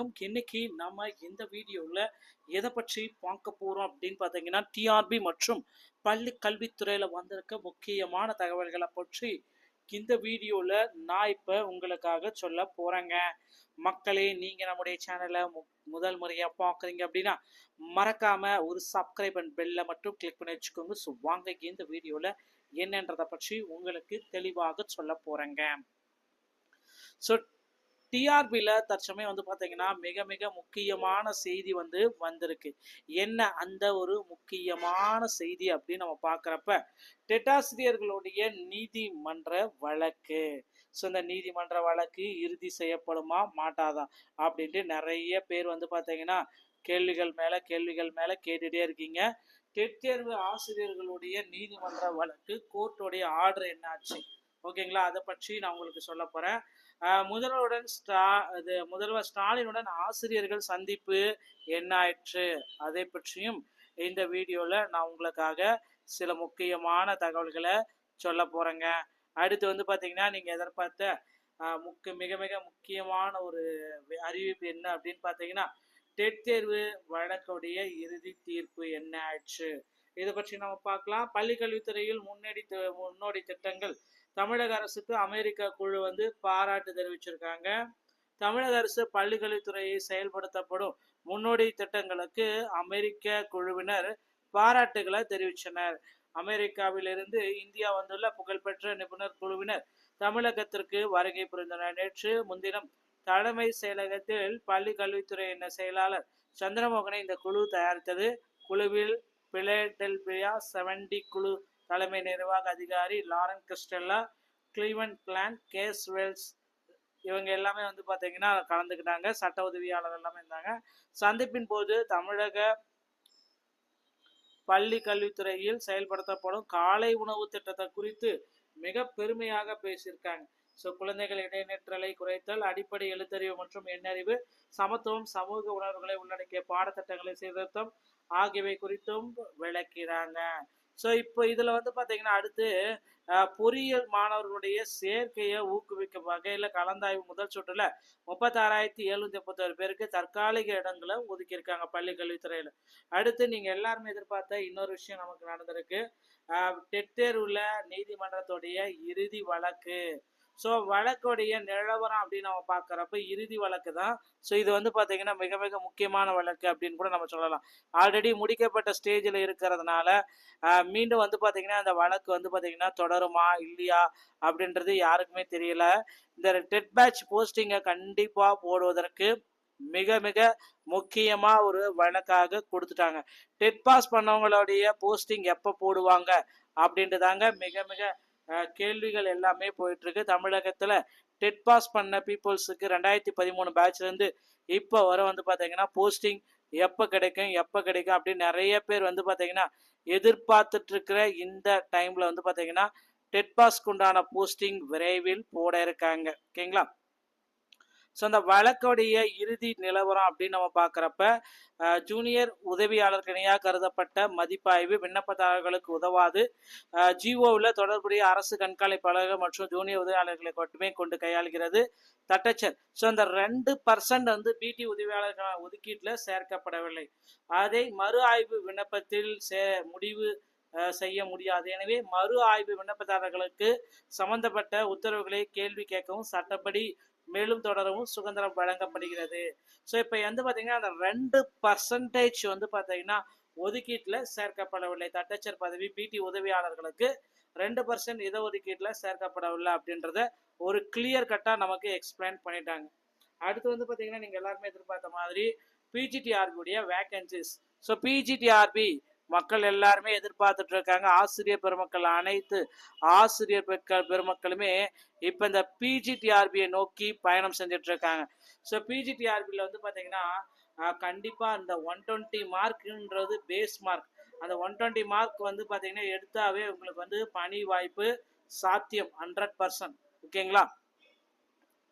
வணக்கம். இன்னைக்கு நம்ம இந்த வீடியோவில் எதை பற்றி பார்க்க போகிறோம் அப்படின்னு பார்த்தீங்கன்னா டிஆர்பி மற்றும் பள்ளி கல்வித்துறையில் வந்திருக்க முக்கியமான தகவல்களை பற்றி இந்த வீடியோவில் நான் இப்போ உங்களுக்காக சொல்ல போகிறேங்க மக்களே நீங்கள் நம்முடைய சேனலை மு முதல் முறையாக பார்க்குறீங்க அப்படின்னா மறக்காமல் ஒரு சப்ஸ்கிரைப் அண்ட் பெல்லை மட்டும் கிளிக் பண்ணி வச்சுக்கோங்க. ஸோ வாங்க இந்த வீடியோவில் என்னன்றதை பற்றி உங்களுக்கு தெளிவாக சொல்ல போகிறேங்க ஸோ டிஆர்பியில் தற்சமயம் வந்து பார்த்தீங்கன்னா மிக மிக முக்கியமான செய்தி வந்து வந்திருக்கு. என்ன அந்த ஒரு முக்கியமான செய்தி அப்படின்னு நம்ம பார்க்குறப்ப டெட்டாசிரியர்களுடைய நீதிமன்ற வழக்கு. ஸோ இந்த நீதிமன்ற வழக்கு இறுதி செய்யப்படுமா மாட்டாதா? அப்படின்ட்டு நிறைய பேர் வந்து பார்த்தீங்கன்னா கேள்விகள் மேலே கேள்விகள் மேலே கேட்டுகிட்டே இருக்கீங்க. டெட் தேர்வு ஆசிரியர்களுடைய நீதிமன்ற வழக்கு கோர்ட்டுடைய ஆர்டர் என்னாச்சு? ஓகேங்களா அதை பற்றி நான் உங்களுக்கு சொல்ல போகிறேன் முதல்வருடன் ஸ்டா இது முதல்வர் ஸ்டாலினுடன் ஆசிரியர்கள் சந்திப்பு என்ன ஆயிற்று அதை பற்றியும் இந்த வீடியோவில் நான் உங்களுக்காக சில முக்கியமான தகவல்களை சொல்ல போகிறேங்க அடுத்து வந்து பார்த்தீங்கன்னா நீங்கள் எதிர்பார்த்த முக்க மிக மிக முக்கியமான ஒரு அறிவிப்பு என்ன அப்படின்னு பார்த்தீங்கன்னா டெட் தேர்வு வழக்குடைய இறுதி தீர்ப்பு என்ன ஆயிடுச்சு இதை பற்றி நம்ம பார்க்கலாம். பள்ளிக்கல்வித்துறையில் கல்வித்துறையில் முன்னோடி திட்டங்கள் தமிழக அரசுக்கு அமெரிக்கா குழு வந்து பாராட்டு தெரிவிச்சிருக்காங்க. தமிழக அரசு பள்ளிக்கல்வித்துறையை செயல்படுத்தப்படும் முன்னோடி திட்டங்களுக்கு அமெரிக்க குழுவினர் பாராட்டுகளை தெரிவித்தனர். அமெரிக்காவிலிருந்து இந்தியா வந்துள்ள புகழ்பெற்ற நிபுணர் குழுவினர் தமிழகத்திற்கு வருகை புரிந்தனர். நேற்று முன்தினம் தலைமை செயலகத்தில் பள்ளி கல்வித்துறையின் செயலாளர் சந்திரமோகனை இந்த குழு தயாரித்தது. குழுவில் பிளேடெல்பியா செவன்டி குழு தலைமை நிர்வாக அதிகாரி Lauren Christella Cleven plan case Wells இவங்க எல்லாமே வந்து பார்த்தீங்கன்னா கலந்துக்கிட்டாங்க. சட்ட உதவியாளர் எல்லாமே இருந்தாங்க. சந்திப்பின் போது தமிழக பள்ளி கல்வித்துறையில் செயல்படுத்தப்படும் காலை உணவு திட்டத்தை குறித்து மிக பெருமையாக பேசியிருக்காங்க. ஸோ குழந்தைகள் இடைநிற்றலை குறைத்தல் அடிப்படை எழுத்தறிவு மற்றும் எண்ணறிவு சமத்துவம் சமூக உணர்வுகளை உள்ளடக்கிய பாடத்திட்டங்களை சீர்திருத்தம் ஆகியவை குறித்தும் விளக்கிறாங்க ஸோ இப்போ இதில் வந்து பார்த்தீங்கன்னா அடுத்து பொறியியல் மாணவர்களுடைய சேர்க்கையை ஊக்குவிக்கும் வகையில் கலந்தாய்வு முதல் சுற்றுல முப்பத்தாறாயிரத்தி எழுநூத்தி முப்பத்தோரு பேருக்கு தற்காலிக இடங்களை ஒதுக்கியிருக்காங்க பள்ளி கல்வித்துறையில். அடுத்து நீங்கள் எல்லாருமே எதிர்பார்த்த இன்னொரு விஷயம் நமக்கு நடந்திருக்கு. டெட்டேர் டெட் நீதிமன்றத்துடைய இறுதி வழக்கு. ஸோ வழக்குடைய நிலவரம் அப்படின்னு நம்ம பார்க்குறப்ப இறுதி வழக்கு தான். ஸோ இது வந்து பார்த்தீங்கன்னா மிக மிக முக்கியமான வழக்கு அப்படின்னு கூட நம்ம சொல்லலாம். ஆல்ரெடி முடிக்கப்பட்ட ஸ்டேஜில் இருக்கிறதுனால மீண்டும் வந்து பார்த்தீங்கன்னா அந்த வழக்கு வந்து பார்த்தீங்கன்னா தொடருமா இல்லையா அப்படின்றது யாருக்குமே தெரியல. இந்த டெட் பேட்ச் போஸ்டிங்கை கண்டிப்பாக போடுவதற்கு மிக மிக முக்கியமாக ஒரு வழக்காக கொடுத்துட்டாங்க. டெட் பாஸ் பண்ணவங்களுடைய போஸ்டிங் எப்போ போடுவாங்க அப்படின்ட்டு தாங்க மிக மிக கேள்விகள் எல்லாமே போயிட்டுருக்கு. தமிழகத்தில் டெட் பாஸ் பண்ண பீப்புள்ஸுக்கு ரெண்டாயிரத்தி பதிமூணு பேட்ச்லேருந்து இப்போ வர வந்து பார்த்தீங்கன்னா போஸ்டிங் எப்போ கிடைக்கும் எப்போ கிடைக்கும் அப்படின்னு நிறைய பேர் வந்து பார்த்தீங்கன்னா எதிர்பார்த்துட்ருக்கிற இந்த டைமில் வந்து பார்த்தீங்கன்னா டெட் பாஸ்க்கு உண்டான போஸ்டிங் விரைவில் போட இருக்காங்க. ஓகேங்களா? ஸோ அந்த வழக்குடைய இறுதி நிலவரம் அப்படின்னு நம்ம பார்க்குறப்ப ஜூனியர் உதவியாளர்களையாக கருதப்பட்ட மதிப்பாய்வு விண்ணப்பதாரர்களுக்கு உதவாது. ஜிஓவில் தொடர்புடைய அரசு கண்காணிப்பாளர்கள் மற்றும் ஜூனியர் உதவியாளர்களை மட்டுமே கொண்டு கையாளுகிறது. தட்டச்சர். ஸோ அந்த ரெண்டு பர்சன்ட் வந்து பிடி உதவியாளர்கள் ஒதுக்கீட்டில் சேர்க்கப்படவில்லை. அதை மறு ஆய்வு விண்ணப்பத்தில் சே முடிவு செய்ய முடியாது. எனவே மறு ஆய்வு விண்ணப்பதாரர்களுக்கு சம்பந்தப்பட்ட உத்தரவுகளை கேள்வி கேட்கவும் சட்டப்படி மேலும் தொடரவும் சுதந்திரம் வழங்கப்படுகிறது. ஸோ இப்போ வந்து பார்த்தீங்கன்னா அந்த ரெண்டு பர்சன்டேஜ் வந்து பார்த்தீங்கன்னா ஒதுக்கீட்டில் சேர்க்கப்படவில்லை. தட்டச்சர் பதவி பிடி உதவியாளர்களுக்கு ரெண்டு பர்சன்ட் இதை ஒதுக்கீட்டில் சேர்க்கப்படவில்லை அப்படின்றத ஒரு கிளியர் கட்டாக நமக்கு எக்ஸ்பிளைன் பண்ணிட்டாங்க. அடுத்து வந்து பார்த்தீங்கன்னா நீங்கள் எல்லாருமே எதிர்பார்த்த மாதிரி பிஜிடிஆர்பியுடைய வேகன்சிஸ் ஸோ பிஜிடிஆர்பி மக்கள் எல்லாருமே எதிர்பார்த்துட்டு இருக்காங்க. ஆசிரியர் பெருமக்கள் அனைத்து ஆசிரியர் பெருக்கள் பெருமக்களுமே இப்போ இந்த பிஜிடிஆர்பியை நோக்கி பயணம் செஞ்சுட்டு இருக்காங்க. ஸோ பிஜிடிஆர்பியில் வந்து பார்த்தீங்கன்னா கண்டிப்பாக அந்த ஒன் டுவெண்ட்டி மார்க்ன்றது பேஸ் மார்க் அந்த ஒன் டுவெண்ட்டி மார்க் வந்து பார்த்தீங்கன்னா எடுத்தாவே உங்களுக்கு வந்து பணி வாய்ப்பு சாத்தியம் ஹண்ட்ரட் பர்சன்ட் ஓகேங்களா?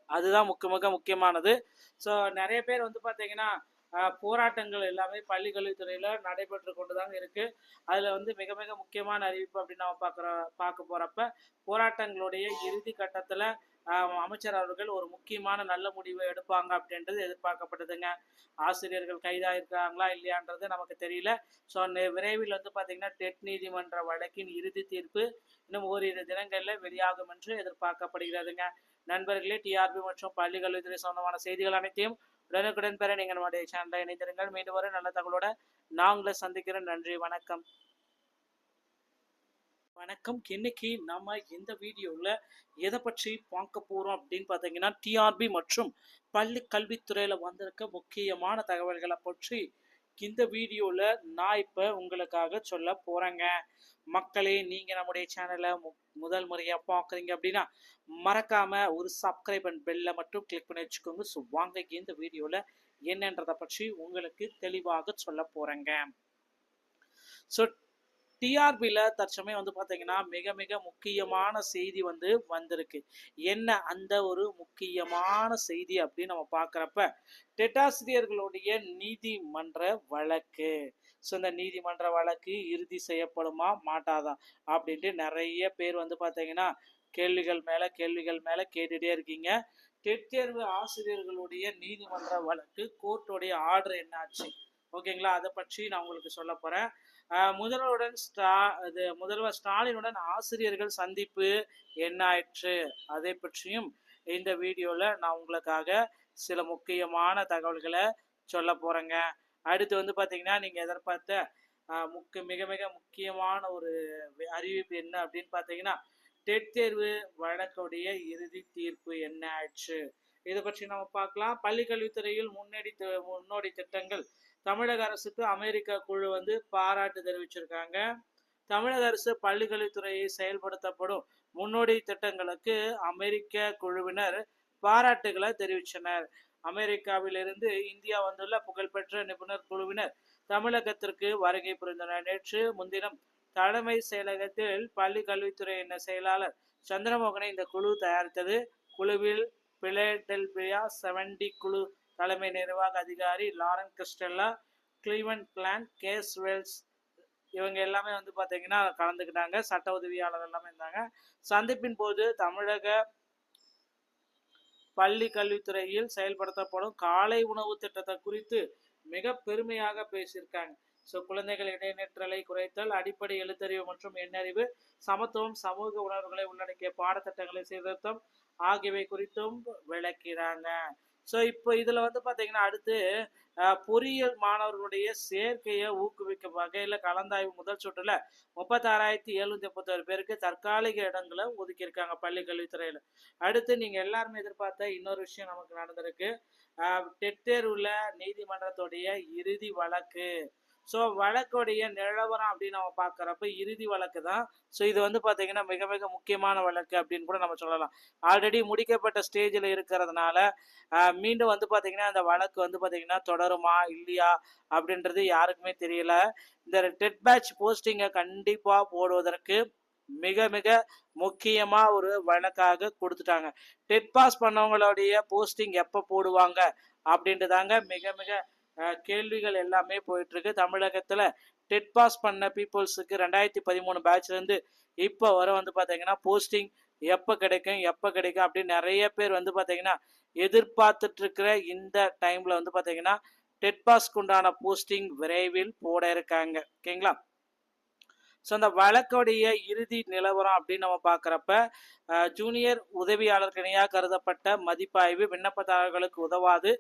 அதுதான் முக்க மிக முக்கியமானது. ஸோ நிறைய பேர் வந்து பார்த்தீங்கன்னா போராட்டங்கள் எல்லாமே பள்ளி கல்வித்துறையில் நடைபெற்று கொண்டு தாங்க இருக்குது அதில் வந்து மிக மிக முக்கியமான அறிவிப்பு அப்படின்னு நம்ம பார்க்குற பார்க்க போகிறப்ப போராட்டங்களுடைய இறுதி கட்டத்தில் அமைச்சர் அவர்கள் ஒரு முக்கியமான நல்ல முடிவை எடுப்பாங்க அப்படின்றது எதிர்பார்க்கப்படுதுங்க ஆசிரியர்கள் கைதாயிருக்காங்களா இல்லையான்றது நமக்கு தெரியல. ஸோ விரைவில் வந்து பார்த்திங்கன்னா டெட் நீதிமன்ற வழக்கின் இறுதி தீர்ப்பு இன்னும் ஓரிரு தினங்களில் வெளியாகும் என்று எதிர்பார்க்கப்படுகிறதுங்க. நண்பர்களே டிஆர்பி மற்றும் பள்ளி கல்வித்துறை சொந்தமான செய்திகள் அனைத்தையும் உடனுக்குடன் பெற நீங்கள் நம்முடைய சேனலை இணைந்திருங்கள். மீண்டும் ஒரு நல்ல தகவலோட நான் உங்களை சந்திக்கிறேன். நன்றி வணக்கம். வணக்கம். இன்னைக்கு நம்ம இந்த வீடியோவில் எதை பற்றி பார்க்க போகிறோம் அப்படின்னு பார்த்தீங்கன்னா டிஆர்பி மற்றும் பள்ளி கல்வித்துறையில் வந்திருக்க முக்கியமான தகவல்களை பற்றி இந்த வீடியோவில் நான் இப்போ உங்களுக்காக சொல்ல போகிறேங்க மக்களே நீங்கள் நம்முடைய சேனலை மு முதல் முறையாக பார்க்குறீங்க அப்படின்னா மறக்காமல் ஒரு சப்ஸ்கிரைப் அண்ட் பெல்லை மட்டும் கிளிக் பண்ணி வச்சுக்கோங்க. ஸோ வாங்க இந்த வீடியோவில் என்னன்றதை பற்றி உங்களுக்கு தெளிவாக சொல்ல போகிறேங்க ஸோ டிஆர்பியில் தற்சமயம் வந்து பார்த்தீங்கன்னா மிக மிக முக்கியமான செய்தி வந்து வந்திருக்கு. என்ன அந்த ஒரு முக்கியமான செய்தி அப்படின்னு நம்ம பார்க்குறப்ப டெட்டாசிரியர்களுடைய நீதிமன்ற வழக்கு. ஸோ இந்த நீதிமன்ற வழக்கு இறுதி செய்யப்படுமா மாட்டாதா? அப்படின்ட்டு நிறைய பேர் வந்து பார்த்தீங்கன்னா கேள்விகள் மேலே கேள்விகள் மேலே கேட்டுகிட்டே இருக்கீங்க. டெட் தேர்வு ஆசிரியர்களுடைய நீதிமன்ற வழக்கு கோர்ட்டுடைய ஆர்டர் என்னாச்சு? ஓகேங்களா அதை பற்றி நான் உங்களுக்கு சொல்ல போகிறேன் முதல்வருடன் ஸ்டா இது முதல்வர் ஸ்டாலினுடன் ஆசிரியர்கள் சந்திப்பு என்ன ஆயிற்று அதை பற்றியும் இந்த வீடியோவில் நான் உங்களுக்காக சில முக்கியமான தகவல்களை சொல்ல போகிறேங்க அடுத்து வந்து பார்த்தீங்கன்னா நீங்கள் எதிர்பார்த்த முக்க மிக மிக முக்கியமான ஒரு அறிவிப்பு என்ன அப்படின்னு பார்த்தீங்கன்னா டெட் தேர்வு வழக்குடைய இறுதி தீர்ப்பு என்ன ஆயிடுச்சு இதை பற்றி நம்ம பார்க்கலாம். பள்ளிக்கல்வித்துறையில் முன்னேடி முன்னோடி திட்டங்கள். தமிழக அரசுக்கு அமெரிக்கா குழு வந்து பாராட்டு தெரிவிச்சிருக்காங்க. தமிழக அரசு பள்ளிக்கல்வித்துறையை செயல்படுத்தப்படும் முன்னோடி திட்டங்களுக்கு அமெரிக்க குழுவினர் பாராட்டுகளை தெரிவித்தனர். அமெரிக்காவிலிருந்து இந்தியா வந்துள்ள புகழ்பெற்ற நிபுணர் குழுவினர் தமிழகத்திற்கு வருகை புரிந்தனர். நேற்று முன்தினம் தலைமை செயலகத்தில் பள்ளி கல்வித்துறை செயலாளர் சந்திரமோகனை இந்த குழு தயாரித்தது. குழுவில் பிலேடெல்பியா செவன்டி குழு தலைமை நிர்வாக அதிகாரி Lauren Christella Cleven plan case Wells இவங்க எல்லாமே வந்து பார்த்தீங்கன்னா கலந்துக்கிட்டாங்க. சட்ட உதவியாளர் எல்லாமே இருந்தாங்க. சந்திப்பின் போது தமிழக பள்ளி கல்வித்துறையில் செயல்படுத்தப்படும் காலை உணவு திட்டத்தை குறித்து மிக பெருமையாக பேசியிருக்காங்க. ஸோ குழந்தைகள் இடைநிற்றலை குறைத்தல் அடிப்படை எழுத்தறிவு மற்றும் எண்ணறிவு சமத்துவம் சமூக உணர்வுகளை உள்ளடக்கிய பாடத்திட்டங்களை சீர்திருத்தம் ஆகியவை குறித்தும் விளக்கிறாங்க. ஸோ இப்போ இதில் வந்து பார்த்தீங்கன்னா அடுத்து பொறியியல் மாணவர்களுடைய சேர்க்கையை ஊக்குவிக்கும் வகையில் கலந்தாய்வு முதல் சுற்றில் முப்பத்தாறாயிரத்தி எழுநூத்தி முப்பத்தோரு பேருக்கு தற்காலிக இடங்களை ஒதுக்கியிருக்காங்க பள்ளி கல்வித்துறையில் அடுத்து நீங்கள் எல்லாருமே எதிர்பார்த்த இன்னொரு விஷயம் நமக்கு நடந்திருக்கு. அஹ், டெட் நீதிமன்றத்துடைய இறுதி வழக்கு. ஸோ வழக்குடைய நிலவரம் அப்படின்னு நம்ம பார்க்குறப்ப இறுதி வழக்கு தான். ஸோ இது வந்து பார்த்தீங்கன்னா மிக மிக முக்கியமான வழக்கு அப்படின்னு கூட நம்ம சொல்லலாம். ஆல்ரெடி முடிக்கப்பட்ட ஸ்டேஜில் இருக்கிறதுனால மீண்டும் வந்து பார்த்தீங்கன்னா அந்த வழக்கு வந்து பார்த்தீங்கன்னா தொடருமா இல்லையா அப்படின்றது யாருக்குமே தெரியல. இந்த டெட் பேட்ச் போஸ்டிங்கை கண்டிப்பாக போடுவதற்கு மிக மிக முக்கியமாக ஒரு வழக்காக கொடுத்துட்டாங்க. டெட் பாஸ் பண்ணவங்களுடைய போஸ்டிங் எப்போ போடுவாங்க அப்படின்ட்டு தாங்க மிக மிக கேள்விகள் எல்லாமே போயிட்டுருக்கு. தமிழகத்தில் டெட் பாஸ் பண்ண பீப்புள்ஸுக்கு ரெண்டாயிரத்தி பதிமூணு பேட்ச்லேருந்து இப்போ வர வந்து பார்த்தீங்கன்னா போஸ்டிங் எப்போ கிடைக்கும் எப்போ கிடைக்கும் அப்படின்னு நிறைய பேர் வந்து பார்த்தீங்கன்னா எதிர்பார்த்துட்ருக்கிற இந்த டைமில் வந்து பார்த்தீங்கன்னா டெட் பாஸ்க்கு உண்டான போஸ்டிங் விரைவில் போட இருக்காங்க. ஓகேங்களா? ஸோ அந்த வழக்குடைய இறுதி நிலவரம் அப்படின்னு நம்ம பார்க்குறப்ப ஜூனியர் உதவியாளர் இணையாக கருதப்பட்ட மதிப்பாய்வு விண்ணப்பதாரர்களுக்கு உதவாது.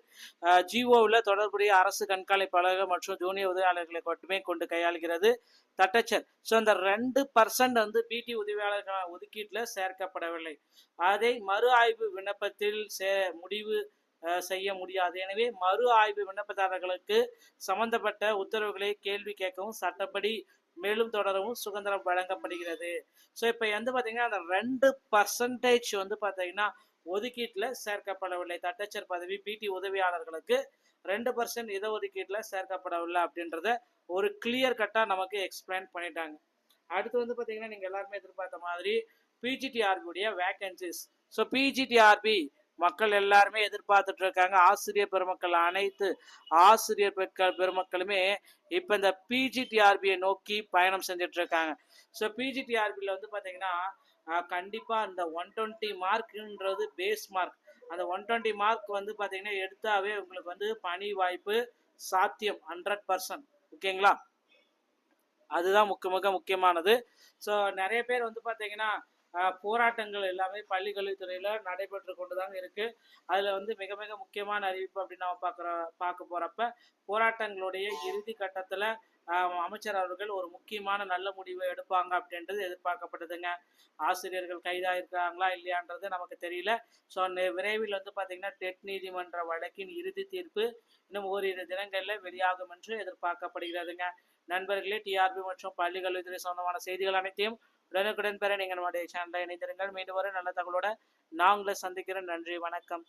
ஜிஓவில் தொடர்புடைய அரசு கண்காணிப்பாளர்கள் மற்றும் ஜூனியர் உதவியாளர்களை மட்டுமே கொண்டு கையாளுகிறது தட்டச்சர். ஸோ அந்த ரெண்டு பர்சன்ட் வந்து பிடி உதவியாளர்கள் ஒதுக்கீட்டில் சேர்க்கப்படவில்லை. அதை மறு ஆய்வு விண்ணப்பத்தில் சே முடிவு செய்ய முடியாது. எனவே மறு ஆய்வு விண்ணப்பதாரர்களுக்கு சம்பந்தப்பட்ட உத்தரவுகளை கேள்வி கேட்கவும் சட்டப்படி மேலும் தொடரவும் சுதந்திரம் வழங்கப்படுகிறது. ஸோ இப்போ வந்து பார்த்தீங்கன்னா அந்த ரெண்டு பர்சன்டேஜ் வந்து பார்த்தீங்கன்னா ஒதுக்கீட்டில் சேர்க்கப்படவில்லை. தட்டச்சர் பதவி பிடி உதவியாளர்களுக்கு ரெண்டு பர்சன்ட் இட ஒதுக்கீட்டில் சேர்க்கப்படவில்லை அப்படின்றத ஒரு கிளியர் கட்டாக நமக்கு எக்ஸ்பிளைன் பண்ணிட்டாங்க. அடுத்து வந்து பார்த்தீங்கன்னா நீங்கள் எல்லாருமே எதிர்பார்த்த மாதிரி பிஜிடிஆர்பியுடைய வேகன்சிஸ் ஸோ பிஜிடிஆர்பி மக்கள் எல்லாருமே எதிர்பார்த்துட்டு இருக்காங்க. ஆசிரியர் பெருமக்கள் அனைத்து ஆசிரியர் பெருக்கள் பெருமக்களுமே இப்போ இந்த பிஜிடிஆர்பியை நோக்கி பயணம் செஞ்சுட்டு இருக்காங்க. ஸோ பிஜிடிஆர்பியில் வந்து பார்த்தீங்கன்னா கண்டிப்பாக அந்த ஒன் டுவெண்ட்டி மார்க்குன்றது பேஸ் மார்க் அந்த ஒன் டுவெண்ட்டி மார்க் வந்து பார்த்தீங்கன்னா எடுத்தாவே உங்களுக்கு வந்து பணி வாய்ப்பு சாத்தியம் ஹண்ட்ரட் பர்சன்ட் ஓகேங்களா? அதுதான் முக்கிய மிக முக்கியமானது. ஸோ நிறைய பேர் வந்து பார்த்தீங்கன்னா போராட்டங்கள் எல்லாமே பள்ளி கல்வித்துறையில் நடைபெற்று கொண்டு தாங்க இருக்கு. அதில் வந்து மிக மிக முக்கியமான அறிவிப்பு அப்படின்னு நம்ம பார்க்குற பார்க்க போகிறப்ப போராட்டங்களுடைய இறுதி கட்டத்தில் அமைச்சர் அவர்கள் ஒரு முக்கியமான நல்ல முடிவை எடுப்பாங்க அப்படின்றது எதிர்பார்க்கப்படுதுங்க ஆசிரியர்கள் கைதாயிருக்காங்களா இல்லையான்றது நமக்கு தெரியல. ஸோ விரைவில் வந்து பார்த்தீங்கன்னா டெட் நீதிமன்ற வழக்கின் இறுதி தீர்ப்பு இன்னும் ஓரிரு தினங்களில் வெளியாகும் என்று எதிர்பார்க்கப்படுகிறதுங்க. நண்பர்களே டிஆர்பி மற்றும் பள்ளி கல்வித்துறை சொந்தமான செய்திகள் அனைத்தையும் உடனுக்குடன் பெற நீங்கள் நம்முடைய சேனலை இணைந்திருங்கள். மீண்டும் ஒரு நல்ல தகவலோட நான் உங்களை சந்திக்கிறேன். நன்றி வணக்கம்.